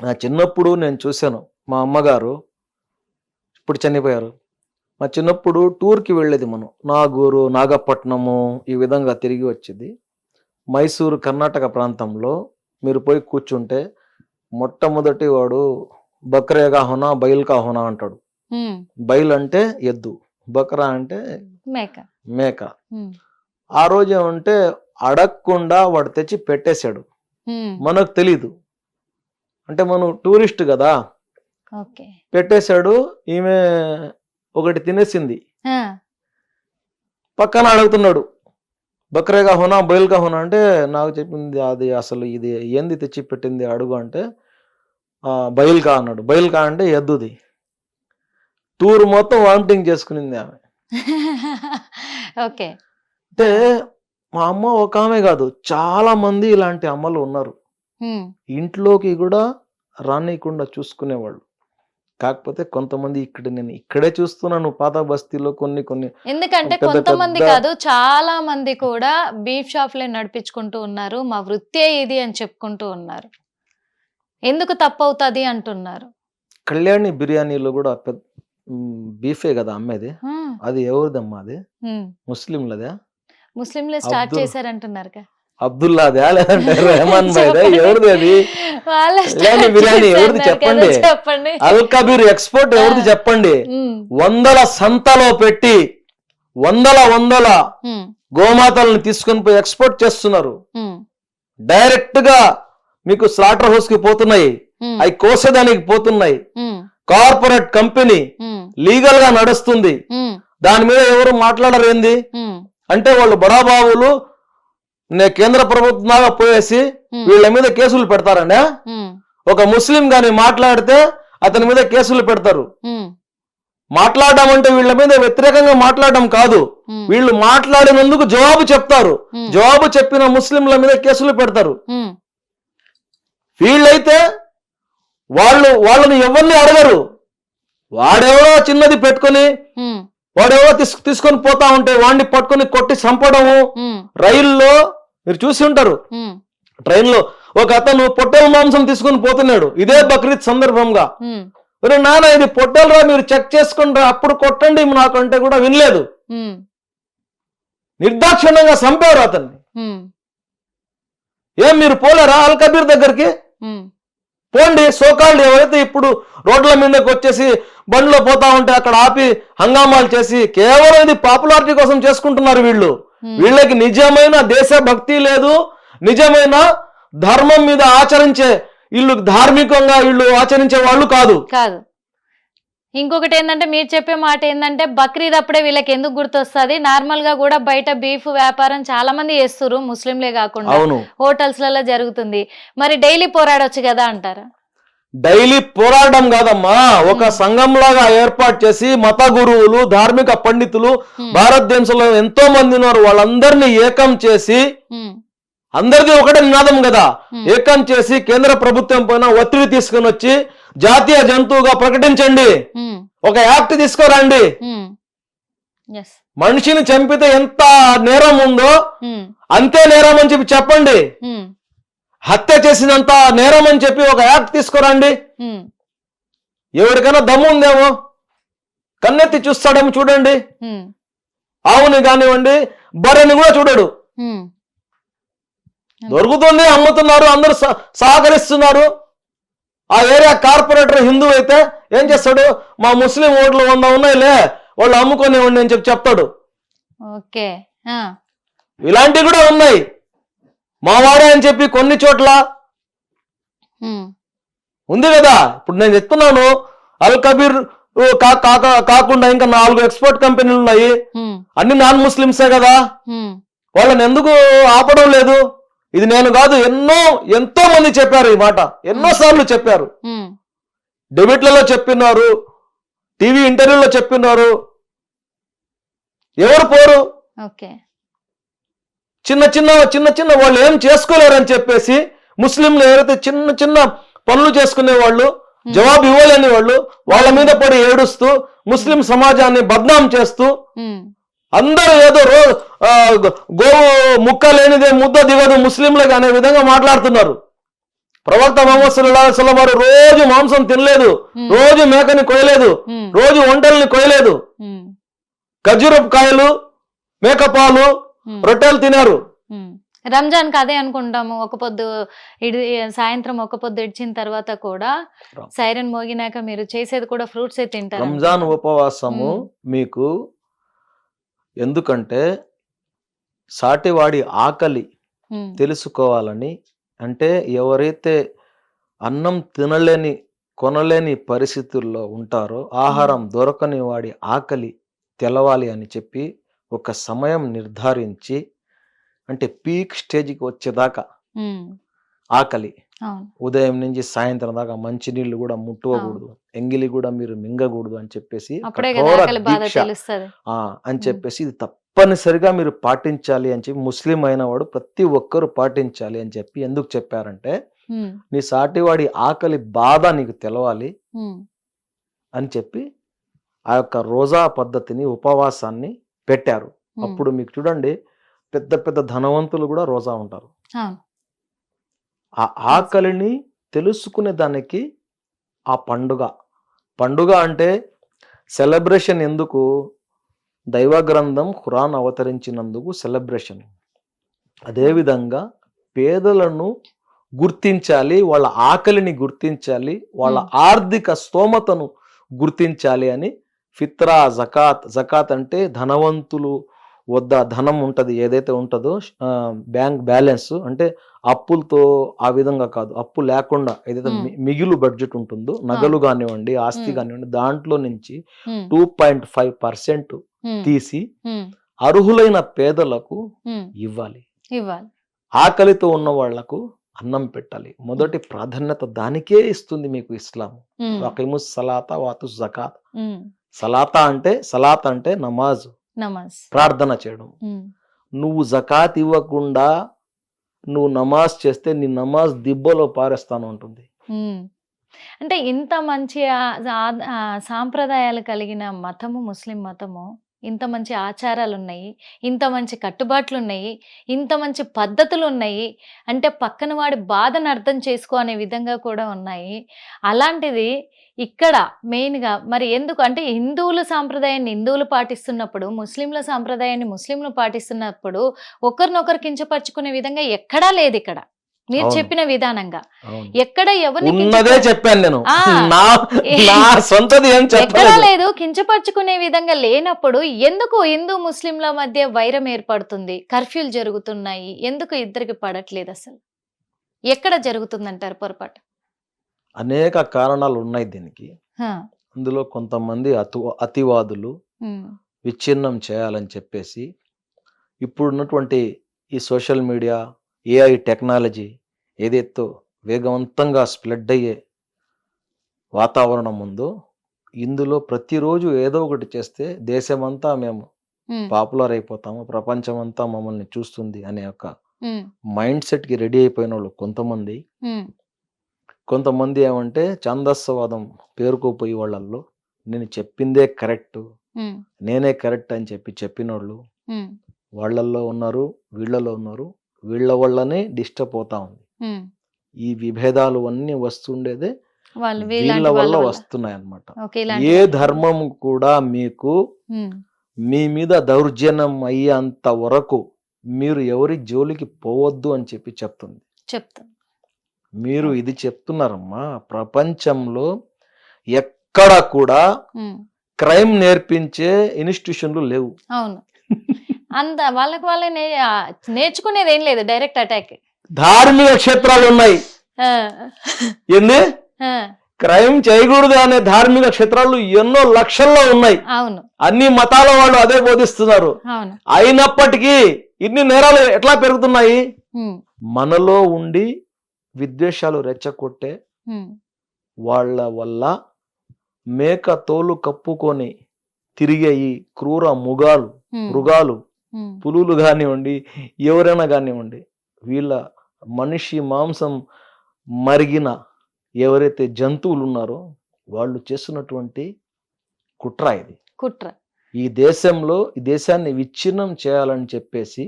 నా చిన్నప్పుడు నేను చూశాను మా అమ్మగారు. ఇప్పుడు చనిపోయారు. మా చిన్నప్పుడు టూర్కి వెళ్ళేది మనం. నాగూరు నాగపట్నము ఈ విధంగా తిరిగి వచ్చేది. మైసూరు కర్ణాటక ప్రాంతంలో మీరు పోయి కూర్చుంటే మొట్టమొదటి వాడు బక్రేగా హోనా బయల్కా హోనా అంటాడు. బయల్ అంటే ఎద్దు. బక్రా అంటే మేక. మేక. ఆ రోజు ఏమంటే అడగకుండా వాడు తెచ్చి పెట్టేశాడు. మనకు తెలీదు. అంటే మనం టూరిస్ట్ కదా. పెట్టేశాడు ఈమె ఒకటి తినేసింది. పక్కన అడుగుతున్నాడు బక్రేగా హోనా బయలుగా హోనా అంటే నాకు చెప్పింది అది అసలు ఇది ఏంది తెచ్చి పెట్టింది అడుగు అంటే "ఆ, బయలుకా అన్నాడు. బయలుకా అంటే ఎద్దుది. టూర్ మొత్తం వామిటింగ్ చేసుకునింది ఆమె. ఓకే. అంటే మా అమ్మ ఒక ఆమె కాదు చాలా మంది ఇలాంటి అమ్మలు ఉన్నారు. ఇంట్లోకి కూడా రానియకుండా చూసుకునేవాళ్ళు. కాకపోతే కొంతమంది ఇక్కడ నేను ఇక్కడే చూస్తున్నాను పాత బస్తీలో కొన్ని కొన్ని ఎందుకంటే కొంతమంది కాదు చాలా మంది కూడా బీఫ్ షాప్లే నడిపించుకుంటూ ఉన్నారు మా వృత్తే ఇది అని చెప్పుకుంటూ ఉన్నారు. ఎందుకు తప్పు అవుతుంది అంటున్నారు? కళ్యాణి బిర్యానీలో కూడా పెద్ద బీఫే కదా అమ్మేది? అది ఎవరిదమ్మా అది? ముస్లింలదే? ముస్లింలే స్టార్ట్ చేశారంటున్నారు అబ్దుల్లాదే లేదంటే రెహమాన్ భాయ్దే? ఎవరిది అది? start బిర్యానీ ఎవరిది చెప్పండి. అల్ కబీర్ ఎక్స్పోర్ట్ ఎవరిది. చెప్పండి? వందల సంతలో పెట్టి వందల వందల గోమాతలను తీసుకొని పోయి ఎక్స్పోర్ట్ చేస్తున్నారు. డైరెక్ట్గా మీకు స్లాటర్ హౌస్కి పోతున్నాయి అవి కోసేదానికి పోతున్నాయి. కార్పొరేట్ కంపెనీ లీగల్గా నడుస్తుంది. దాని మీద ఎవరు మాట్లాడరు ఏంది? ఉమ్, అంటే వాళ్ళు బడాబాబులు నే కేంద్ర ప్రభుత్వం దాకా పోయేసి వీళ్ళ మీద కేసులు పెడతారండి ఒక ముస్లిం గాని మాట్లాడితే అతని మీద కేసులు పెడతారు. మాట్లాడడం అంటే వీళ్ళ మీద వ్యతిరేకంగా మాట్లాడడం కాదు. వీళ్ళు మాట్లాడినందుకు జవాబు చెప్తారు. జవాబు చెప్పిన ముస్లింల మీద కేసులు పెడతారు. వీళ్ళైతే వాళ్ళు వాళ్ళని ఎవరిని అడగరు. వాడెవడో చిన్నది పెట్టుకొని తీసు తీసుకొని పోతా ఉంటే వాడిని పట్టుకొని కొట్టి చంపడము రైల్లో మీరు చూసి ఉంటారు. ట్రైన్లో ఒక అతను పొట్టెల మాంసం తీసుకొని పోతున్నాడు. ఇదే బక్రీద్ సందర్భంగా. ఉమ్, ఒరే నాన్న ఇది పొట్టెలరా మీరు చెక్ చేసుకుంటారా అప్పుడు కొట్టండి నాకంటే కూడా వినలేదు. నిర్దాక్షిణ్యంగా చంపారు అతన్ని. ఏం మీరు పోలేరా అల్ కబీర్ దగ్గరికి? పోండి సోకాళ్ళు ఎవరైతే ఇప్పుడు రోడ్ల మీదకి వచ్చేసి బండ్లో పోతా ఉంటే అక్కడ ఆపి హంగామాలు చేసి కేవలం ఇది పాపులారిటీ కోసం చేసుకుంటున్నారు వీళ్ళు. వీళ్ళకి నిజమైన దేశభక్తి లేదు నిజమైన ధర్మం మీద ఆచరించే వీళ్ళు ధార్మికంగా వీళ్ళు ఆచరించే వాళ్ళు కాదు. కాదు. ఇంకొకటి ఏంటంటే మీరు చెప్పే మాట ఏంటంటే బక్రీద్ అప్పుడే వీళ్ళకి ఎందుకు గుర్తొస్తుంది? నార్మల్గా కూడా బయట బీఫ్ వ్యాపారం చాలా మంది చేస్తున్నారు ముస్లింలే కాకుండా. హోటల్స్లలో జరుగుతుంది. మరి డైలీ పోరాడొచ్చు కదా అంటారా? డైలీ పోరాడడం కాదమ్మా. ఒక Hmm. సంఘం లాగా ఏర్పాటు చేసి మత గురువులు ధార్మిక పండితులు. భారతదేశంలో ఎంతో మంది ఉన్నారు. వాళ్ళందరినీ ఏకం చేసి అందరిది ఒకటే నినాదం కదా. ఏకం చేసి కేంద్ర ప్రభుత్వం పైన ఒత్తిడి తీసుకుని వచ్చి జాతీయ జంతువుగా ప్రకటించండి. ఒక యాక్ట్ తీసుకురండి. మనిషిని చంపితే ఎంత నేరం ఉందో అంతే నేరం అని చెప్పి చెప్పండి. హత్య చేసినంత నేరం అని చెప్పి ఒక యాక్ట్ తీసుకురండి. ఎవరికైనా దమ్ము ఉందేమో? కన్నెత్తి చూస్తాడేమో చూడండి. ఆవుని కానివ్వండి బర్రెని కూడా చూడడు. దొరుకుతుంది అమ్ముతున్నారు అందరూ సహ- సహకరిస్తున్నారు. ఆ ఏరియా కార్పొరేటర్ హిందూ అయితే ఏం చేస్తాడు? మా ముస్లిం ఓట్లు వంద ఉన్నాయిలే వాళ్ళు అమ్ముకొనివ్వండి అని చెప్పి చెప్తాడు. ఇలాంటివి కూడా ఉన్నాయి. మావాడే అని చెప్పి కొన్ని చోట్ల ఉంది కదా. ఇప్పుడు నేను చెప్తున్నాను అల్ కబీర్ కాకుండా ఇంకా నాలుగు ఎక్స్పోర్ట్ కంపెనీలు ఉన్నాయి. అన్ని నాన్ ముస్లిమ్సే కదా. వాళ్ళని ఎందుకు ఆపడం లేదు? ఇది నేను కాదు ఎన్నో ఎంతో మంది చెప్పారు ఈ మాట. ఎన్నో సార్లు చెప్పారు. డెబిట్లలో చెప్పినారు టీవీ ఇంటర్వ్యూలో చెప్పినారు. ఎవరు పోరు? ఓకే. చిన్న చిన్న చిన్న చిన్న వాళ్ళు ఏం చేసుకోలేరని చెప్పేసి ముస్లింలు ఎవరైతే చిన్న చిన్న పనులు చేసుకునే వాళ్ళు జవాబు ఇవ్వలేని వాళ్ళు వాళ్ళ మీద పడి ఏడుస్తూ ముస్లిం సమాజాన్ని బద్నాం చేస్తూ అందరూ ఏదో రో గోవు ముక్క లేనిదే ముద్ద దిగదు ముస్లింలకు అనే విధంగా మాట్లాడుతున్నారు. ప్రవక్త మొహమ్మద్ సల్లాహు అలైహి వసల్లం వారు రోజు మాంసం తినలేదు రోజు మేకని కొయ్యలేదు ఉమ్, రోజు వంటల్ని కొయ్యలేదు. ఉమ్, ఖర్జూరపు కాయలు మేకపాలు రొట్టెలు తినారు. రంజాన్కి అదే అనుకుంటాము. ఒక పొద్దు ఇడి సాయంత్రం ఒక పొద్దు ఇడిచిన తర్వాత కూడా సైరన్ మోగినాక మీరు చేసేది కూడా ఫ్రూట్స్ తింటారు? రంజాన్ ఉపవాసము. మీకు ఎందుకంటే సాటివాడి ఆకలి తెలుసుకోవాలని అంటే ఎవరైతే అన్నం తినలేని కొనలేని పరిస్థితుల్లో ఉంటారో ఆహారం దొరకని వాడి ఆకలి తెలవాలి అని చెప్పి ఒక సమయం నిర్ధారించి అంటే పీక్ స్టేజ్కి వచ్చేదాకా ఆకలి. ఉదయం నుంచి సాయంత్రం దాకా మంచినీళ్ళు కూడా ముట్టుకోకూడదు. ఎంగిలి కూడా మీరు మింగకూడదు అని చెప్పేసి అని చెప్పేసి ఇది తప్పనిసరిగా మీరు పాటించాలి అని చెప్పి ముస్లిం అయిన వాడు ప్రతి ఒక్కరూ పాటించాలి అని చెప్పి ఎందుకు చెప్పారంటే నీ సాటివాడి ఆకలి బాధ నీకు తెలవాలి అని చెప్పి ఆ యొక్క రోజా పద్ధతిని ఉపవాసాన్ని పెట్టారు. అప్పుడు మీకు చూడండి పెద్ద పెద్ద ధనవంతులు కూడా రోజా ఉంటారు. ఆ. ఆకలిని తెలుసుకునే దానికి ఆ పండుగ. పండుగ అంటే సెలబ్రేషన్ ఎందుకు? దైవ గ్రంథం ఖురాన్ అవతరించినందుకు సెలబ్రేషన్. అదేవిధంగా పేదలను గుర్తించాలి వాళ్ళ ఆకలిని గుర్తించాలి వాళ్ళ ఆర్థిక స్తోమతను గుర్తించాలి అని ఫిత్రా జకాత్ జకాత్ అంటే ధనవంతులు వద్ద ధనం ఉంటది ఏదైతే ఉంటుందో బ్యాంక్ బ్యాలెన్స్ అంటే అప్పులతో ఆ విధంగా కాదు అప్పు లేకుండా ఏదైతే మిగులు బడ్జెట్ ఉంటుందో నగలు కానివ్వండి ఆస్తి. కానివ్వండి దాంట్లో నుంచి టూ పాయింట్ ఫైవ్ పర్సెంట్ తీసి అర్హులైన పేదలకు ఇవ్వాలి. ఇవ్వాలి. ఆకలితో ఉన్న వాళ్ళకు అన్నం పెట్టాలి. మొదటి ప్రాధాన్యత దానికే ఇస్తుంది మీకు ఇస్లాం సలాత వాతు జకాత్. సలాతా అంటే సలాత్ అంటే నమాజ్. నమాజ్. ప్రార్థన చేయడం. నువ్వు జకాత్ ఇవ్వకుండా నువ్వు నమాజ్ చేస్తే నీ నమాజ్ దిబ్బలో పారేస్తాను ఉంటుంది. అంటే ఇంత మంచి సాంప్రదాయాలు కలిగిన మతము ముస్లిం మతము ఇంత మంచి ఆచారాలు ఉన్నాయి ఇంత మంచి కట్టుబాట్లు ఉన్నాయి ఇంత మంచి పద్ధతులు ఉన్నాయి అంటే పక్కన వాడి బాధను అర్థం చేసుకో అనే విధంగా కూడా ఉన్నాయి. అలాంటిది ఇక్కడ మెయిన్గా మరి ఎందుకు అంటే హిందువుల సాంప్రదాయాన్ని హిందువులు పాటిస్తున్నప్పుడు ముస్లింల సాంప్రదాయాన్ని ముస్లింలు పాటిస్తున్నప్పుడు ఒకరినొకరు కించపరుచుకునే విధంగా ఎక్కడా లేదు ఇక్కడ మీరు. చెప్పిన విధానంగా. ఎక్కడ ఎవరిని ఉన్నదే చెప్పాను నేను. నా సొంతది ఏం ఎక్కడా లేదు. కించపరుచుకునే విధంగా లేనప్పుడు ఎందుకు హిందూ ముస్లింల మధ్య వైరం ఏర్పడుతుంది? కర్ఫ్యూలు జరుగుతున్నాయి. ఎందుకు ఇద్దరికి పడట్లేదు అసలు? ఎక్కడ జరుగుతుందంటారు పొరపాటు? అనేక కారణాలు ఉన్నాయి దీనికి. అందులో కొంతమంది అతు అతివాదులు విచ్ఛిన్నం చేయాలని చెప్పేసి ఇప్పుడున్నటువంటి ఈ సోషల్ మీడియా ఏఐ టెక్నాలజీ ఏదైతే వేగవంతంగా స్ప్రెడ్ అయ్యే వాతావరణం ఉందో ఇందులో ప్రతిరోజు ఏదో ఒకటి చేస్తే దేశమంతా మేము పాపులర్ అయిపోతాము ప్రపంచం అంతా మమ్మల్ని చూస్తుంది అనే ఒక మైండ్ సెట్కి రెడీ అయిపోయిన వాళ్ళు కొంతమంది. ఉమ్, కొంతమంది ఏమంటే ఛందస్సవాదం పేరుకోపోయి వాళ్ళల్లో నేను చెప్పిందే కరెక్ట్ నేనే కరెక్ట్ అని చెప్పి చెప్పినోళ్ళు వాళ్ళల్లో ఉన్నారు వీళ్ళలో ఉన్నారు. వీళ్ళ వల్లనే డిస్టర్బ్ అవుతా ఉంది. ఈ విభేదాలు అన్నీ వస్తుండేదే వాళ్ళు వల్ల వస్తున్నాయి ఇలాంటి ఏ. ధర్మం కూడా మీకు మీ మీద దౌర్జన్యం అయ్యేంత వరకు మీరు ఎవరి జోలికి పోవద్దు అని చెప్పి చెప్తుంది. చెప్తా. మీరు ఇది చెప్తున్నారమ్మా ప్రపంచంలో ఎక్కడ కూడా క్రైమ్ నేర్పించే ఇన్స్టిట్యూషన్లు లేవు. అవును. అంత వాళ్ళకి వాళ్ళే నేర్చుకునేది ఏం లేదు డైరెక్ట్ అటాక్. ధార్మిక క్షేత్రాలు ఉన్నాయి. ఏంది? క్రైమ్ చేయకూడదు అనే ధార్మిక క్షేత్రాలు ఎన్నో లక్షల్లో ఉన్నాయి. అవును. అన్ని మతాల వాళ్ళు అదే బోధిస్తున్నారు. అయినప్పటికీ ఇన్ని నేరాలు ఎట్లా పెరుగుతున్నాయి? మనలో ఉండి విద్వేషాలు రెచ్చగొట్టే వాళ్ళ వల్ల మేక తోలు కప్పుకొని తిరిగే ఈ క్రూర ముగాలు మృగాలు పులులు కానివ్వండి ఎవరైనా కానివ్వండి వీళ్ళ మనిషి మాంసం మరిగిన ఎవరైతే జంతువులు ఉన్నారో వాళ్ళు చేస్తున్నటువంటి కుట్ర ఇది. కుట్ర. ఈ దేశంలో ఈ దేశాన్ని విచ్ఛిన్నం చేయాలని చెప్పేసి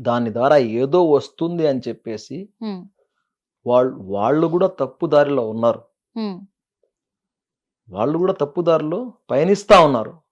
దాని ద్వారా ఏదో వస్తుంది అని చెప్పేసి వాళ్ళు వాళ్ళు కూడా తప్పు దారిలో ఉన్నారు. వాళ్ళు కూడా తప్పు దారిలో పయనిస్తా ఉన్నారు.